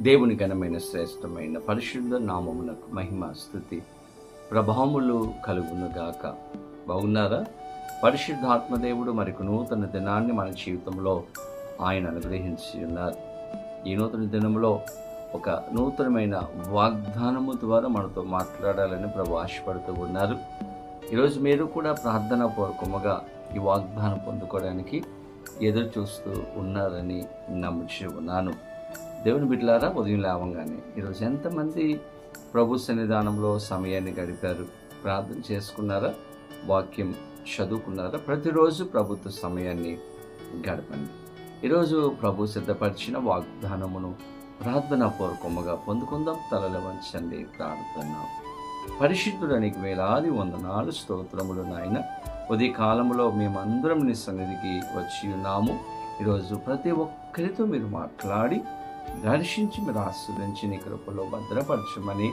దేవుని ఘనమైన శ్రేష్టమైన పరిశుద్ధ నామమునకు మహిమ స్థుతి ప్రభావములు కలుగునుగాక బాగున్నారా? పరిశుద్ధాత్మదేవుడు మరికొ నూతన దినాన్ని మన జీవితంలో ఆయన అనుగ్రహించి ఉన్నారు. ఈ నూతన దినంలో ఒక నూతనమైన వాగ్దానము ద్వారా మనతో మాట్లాడాలని ప్రభు ఆశపడుతూ ఉన్నారు. ఈరోజు మీరు కూడా ప్రార్థనా పూర్వకముగా ఈ వాగ్దానం పొందుకోవడానికి ఎదురు చూస్తూ ఉన్నారని నమ్ముచి ఉన్నాను. దేవుని బిడ్డలారా ఉదయం లేవంగానే ఈరోజు ఎంతమంది ప్రభు సన్నిధానంలో సమయాన్ని గడిపారు ప్రార్థన చేసుకున్నారా వాక్యం చదువుకున్నారా ప్రతిరోజు ప్రభుత్వ సమయాన్ని గడపండి. ఈరోజు ప్రభు సిద్ధపరిచిన వాగ్దానమును ప్రార్థన పూర్వకముగా పొందుకుందాం తలలు వంచండి ప్రార్థన పరిశుద్ధుడానికి వేలాది వందనాలు స్తోత్రములు నాయన. ఉదయ కాలంలో మేమందరం నీ సన్నిధికి వచ్చి ఉన్నాము. ఈరోజు ప్రతి ఒక్కరితో మీరు మాట్లాడి దర్శించి మీరు ఆస్వాదించి నీ కృపలో భద్రపరచమని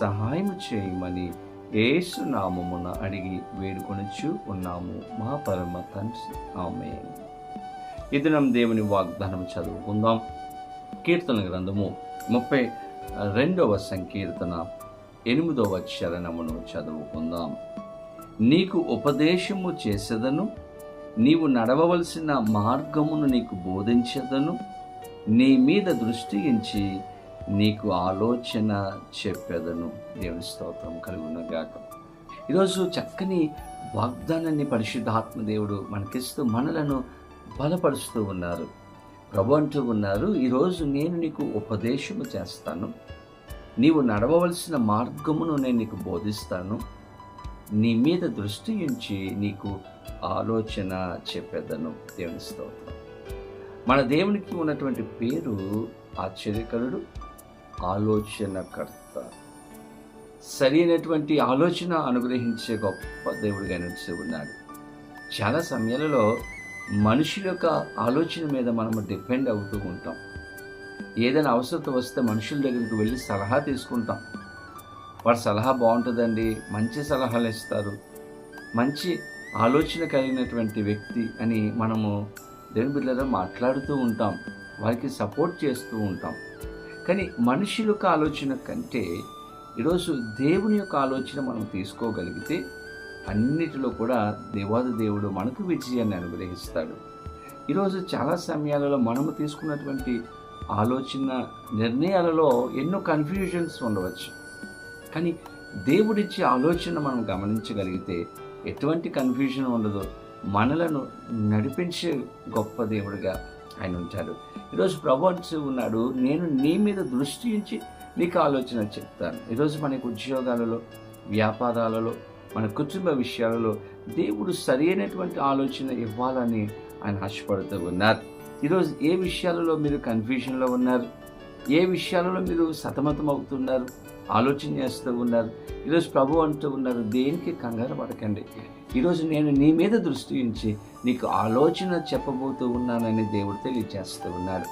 సహాయం చేయమని ఏసునామమున అడిగి వేడుకొనుచు ఉన్నాము. మా పరమ తండ్రి. ఆమె ఇది నమ్ దేవుని వాగ్దానం చదువుకుందాం. కీర్తన గ్రంథము ముప్పై రెండవ సంకీర్తన ఎనిమిదవ చరణమును చదువుకుందాం. నీకు ఉపదేశము చేసేదను నీవు నడవవలసిన మార్గమును నీకు బోధించదను నీ మీద దృష్టి ఉంచి నీకు ఆలోచన చెప్పేదను దేవుని స్తోత్రం కలుగునగాక. ఈరోజు చక్కని వాగ్దానాన్ని పరిశుద్ధాత్మ దేవుడు మనకిస్తూ మనలను బలపరుస్తూ ఉన్నారు. ప్రభు అంటూ ఉన్నారు ఈరోజు నేను నీకు ఉపదేశము చేస్తాను. నీవు నడవవలసిన మార్గమును నేను నీకు బోధిస్తాను. నీ మీద దృష్టి ఉంచి నీకు ఆలోచన చెప్పేదను దేవుని స్తోత్రం. మన దేవునికి ఉన్నటువంటి పేరు ఆశ్చర్యకరుడు ఆలోచనకర్త. సరైనటువంటి ఆలోచన అనుగ్రహించే గొప్ప దేవుడిగా నిలిచి ఉన్నాడు. చాలా సమయాలలో మనుషుల యొక్క ఆలోచన మీద మనము డిపెండ్ అవుతూ ఉంటాం. ఏదైనా అవసరత వస్తే మనుషుల దగ్గరికి వెళ్ళి సలహా తీసుకుంటాం. వారి సలహా బాగుంటుందండి మంచి సలహాలు ఇస్తారు. మంచి ఆలోచన కలిగినటువంటి వ్యక్తి అని మనము దేవుని బిడ్డలో మాట్లాడుతూ ఉంటాం వారికి సపోర్ట్ చేస్తూ ఉంటాం. కానీ మనుషుల యొక్క ఆలోచన కంటే ఈరోజు దేవుని యొక్క ఆలోచన మనం తీసుకోగలిగితే అన్నిటిలో కూడా దేవాది దేవుడు మనకు విజయాన్ని అనుగ్రహిస్తాడు. ఈరోజు చాలా సమయాలలో మనము తీసుకున్నటువంటి ఆలోచన నిర్ణయాలలో ఎన్నో కన్ఫ్యూజన్స్ ఉండవచ్చు. కానీ దేవుడిచ్చే ఆలోచన మనం గమనించగలిగితే ఎటువంటి కన్ఫ్యూజన్ ఉండదు. మనలను నడిపించే గొప్ప దేవుడిగా ఆయన ఉంటాడు. ఈరోజు ప్రభు అంటూ ఉన్నాడు నేను నీ మీద దృష్టి ఉంచి నీకు ఆలోచన చెప్తాను. ఈరోజు మనకు ఉద్యోగాలలో వ్యాపారాలలో మన కుటుంబ విషయాలలో దేవుడు సరైనటువంటి ఆలోచన ఇవ్వాలని ఆయన ఆశపడుతూ ఉన్నారు. ఈరోజు ఏ విషయాలలో మీరు కన్ఫ్యూజన్లో ఉన్నారు? ఏ విషయాలలో మీరు సతమతం అవుతున్నారు? ఆలోచన చేస్తూ ఉన్నారు? ఈరోజు ప్రభు అంటూ ఉన్నారు దేనికి కంగారు పడకండి. ఈరోజు నేను నీ మీద దృష్టి ఉంచి నీకు ఆలోచన చెప్పబోతూ ఉన్నానని దేవుడు తెలియజేస్తూ ఉన్నాడు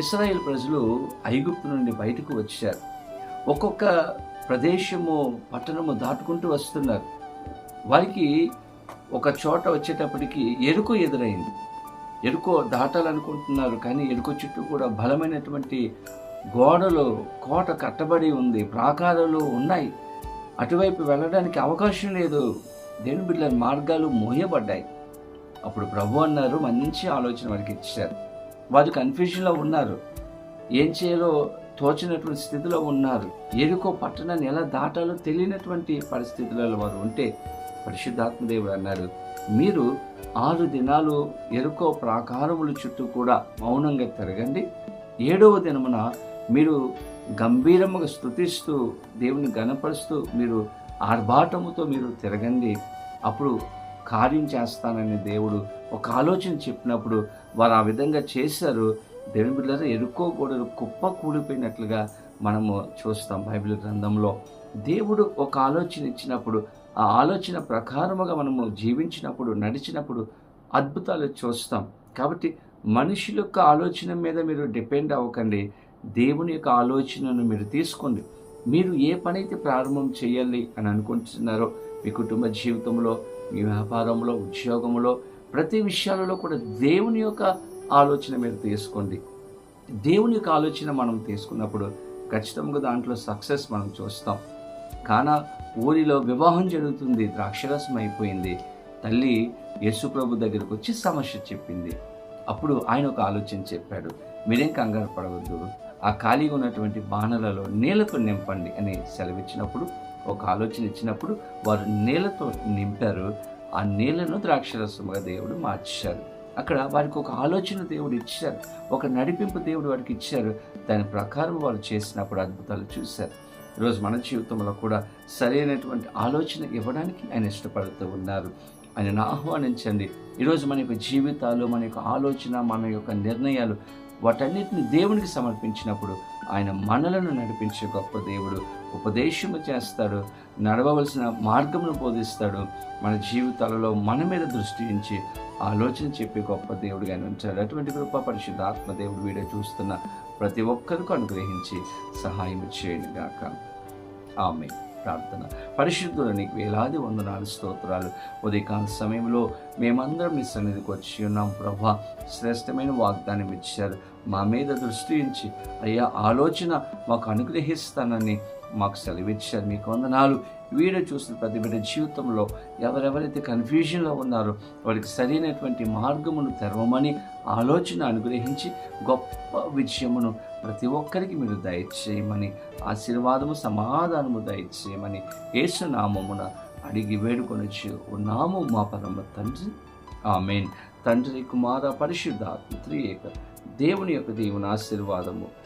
ఇస్రాయేల్ ప్రజలు ఐగుప్తు నుండి బయటకు వచ్చారు. ఒక్కొక్క ప్రదేశము పట్టణము దాటుకుంటూ వస్తున్నారు. వారికి ఒక చోట వచ్చేటప్పటికి ఎరుకు ఎదురైంది. ఎరుకో దాటాలనుకుంటున్నారు కానీ ఎరుకు చుట్టూ కూడా బలమైనటువంటి గోడలు కోట కట్టబడి ఉంది ప్రాకారాలు ఉన్నాయి. అటువైపు వెళ్ళడానికి అవకాశం లేదు. దేవుని బిడ్డల మార్గాలు మోయబడ్డాయి. అప్పుడు ప్రభు అన్నారు మంచి ఆలోచన వారికి ఇచ్చారు. వారు కన్ఫ్యూజన్లో ఉన్నారు. ఏం చేయాలో తోచినటువంటి స్థితిలో ఉన్నారు. ఎరుకో పట్టణాన్ని ఎలా దాటాలో తెలియనటువంటి పరిస్థితులలో వారు ఉంటే పరిశుద్ధాత్మదేవుడు అన్నారు మీరు ఆరు దినాలు ఎరుకో ప్రాకారముల చుట్టూ కూడా మౌనంగా తిరగండి. ఏడవ దినమున మీరు గంభీరముగా స్థుతిస్తూ దేవుని గనపరుస్తూ మీరు ఆర్భాటముతో మీరు తిరగండి. అప్పుడు కార్యం చేస్తానని దేవుడు ఒక ఆలోచన చెప్పినప్పుడు వారు ఆ విధంగా చేశారు. దేవుని బిడ్డలు ఎరుకో గోడలు కుప్ప కూలిపోయినట్లుగా మనము చూస్తాం బైబిల్ గ్రంథంలో. దేవుడు ఒక ఆలోచన ఇచ్చినప్పుడు ఆ ఆలోచన ప్రకారముగా మనము జీవించినప్పుడు నడిచినప్పుడు అద్భుతాలు చూస్తాం. కాబట్టి మనుషుల యొక్క ఆలోచన మీద మీరు డిపెండ్ అవ్వకండి. దేవుని యొక్క ఆలోచనను మీరు తీసుకోండి. మీరు ఏ పనైతే ప్రారంభం చేయాలి అని అనుకుంటున్నారో మీ కుటుంబ జీవితంలో మీ వ్యాపారంలో ఉద్యోగంలో ప్రతి విషయాలలో కూడా దేవుని యొక్క ఆలోచన మీరు తీసుకోండి. దేవుని యొక్క ఆలోచన మనం తీసుకున్నప్పుడు ఖచ్చితంగా దాంట్లో సక్సెస్ మనం చూస్తాం. కాన ఊరిలో వివాహం జరుగుతుంది ద్రాక్షరసం అయిపోయింది తల్లి యేసుప్రభు దగ్గరకు వచ్చి సమస్య చెప్పింది. అప్పుడు ఆయన ఒక ఆలోచన చెప్పాడు. మీరేం కంగారు పడవద్దు. ఆ ఖాళీగా ఉన్నటువంటి బాణలలో నీళ్ళతో నింపండి అని సెలవిచ్చినప్పుడు ఒక ఆలోచన ఇచ్చినప్పుడు వారు నీళ్ళతో నింపారు. ఆ నీళ్ళను ద్రాక్షరసముగా దేవుడు మార్చారు. అక్కడ వారికి ఒక ఆలోచన దేవుడు ఇచ్చారు. ఒక నడిపింపు దేవుడు వారికి ఇచ్చారు. దాని ప్రకారం వారు చేసినప్పుడు అద్భుతాలు చూశారు. ఈరోజు మన జీవితంలో కూడా సరైనటువంటి ఆలోచన ఇవ్వడానికి ఆయన ఇష్టపడుతూ ఉన్నారు. ఆయనను ఆహ్వానించండి. ఈరోజు మన యొక్క జీవితాలు మన యొక్క ఆలోచన మన యొక్క నిర్ణయాలు వాటన్నిటిని దేవునికి సమర్పించినప్పుడు ఆయన మనలను నడిపించే గొప్ప దేవుడు ఉపదేశము చేస్తాడు నడవవలసిన మార్గమును బోధిస్తాడు మన జీవితాలలో మన మీద దృష్టి ఉంచి ఆలోచన చెప్పే గొప్ప దేవుడు ఆయన ఉంచాడు. అటువంటి కృప పరిశుద్ధ ఆత్మదేవుడు వీడియో చూస్తున్న ప్రతి ఒక్కరికి అనుగ్రహించి సహాయం చేయండి గాక. ఆమె ప్రార్థన. పరిశుద్ధులు నీకు వేలాది వందనాలు స్తోత్రాలు. ఉదయకాల సమయంలో మేమందరం మీ సన్నిధికి వచ్చి ఉన్నాం. ప్రభా శ్రేష్టమైన వాగ్దానం ఇచ్చారు. మా మీద దృష్టి ఉంచి అయ్యా ఆలోచన మాకు అనుగ్రహిస్తానని మాకు సెలవిచ్చారు మీకు వందనాలు. వీడియో చూసిన ప్రతి బిడ్డ జీవితంలో ఎవరెవరైతే కన్ఫ్యూజన్లో ఉన్నారో వారికి సరైనటువంటి మార్గమును తెరవమని ఆలోచన అనుగ్రహించి గొప్ప విజయమును ప్రతి ఒక్కరికి మీరు దయచేయమని ఆశీర్వాదము సమాధానము దయచేయమని యేసునామమున అడిగి వేడుకొనిచ్చి ఉన్నాము మా పరమ తండ్రి. ఆమెన్. తండ్రి కుమార పరిశుద్ధాత్మ త్రియేక దేవుని యొక్క దేవుని ఆశీర్వాదము.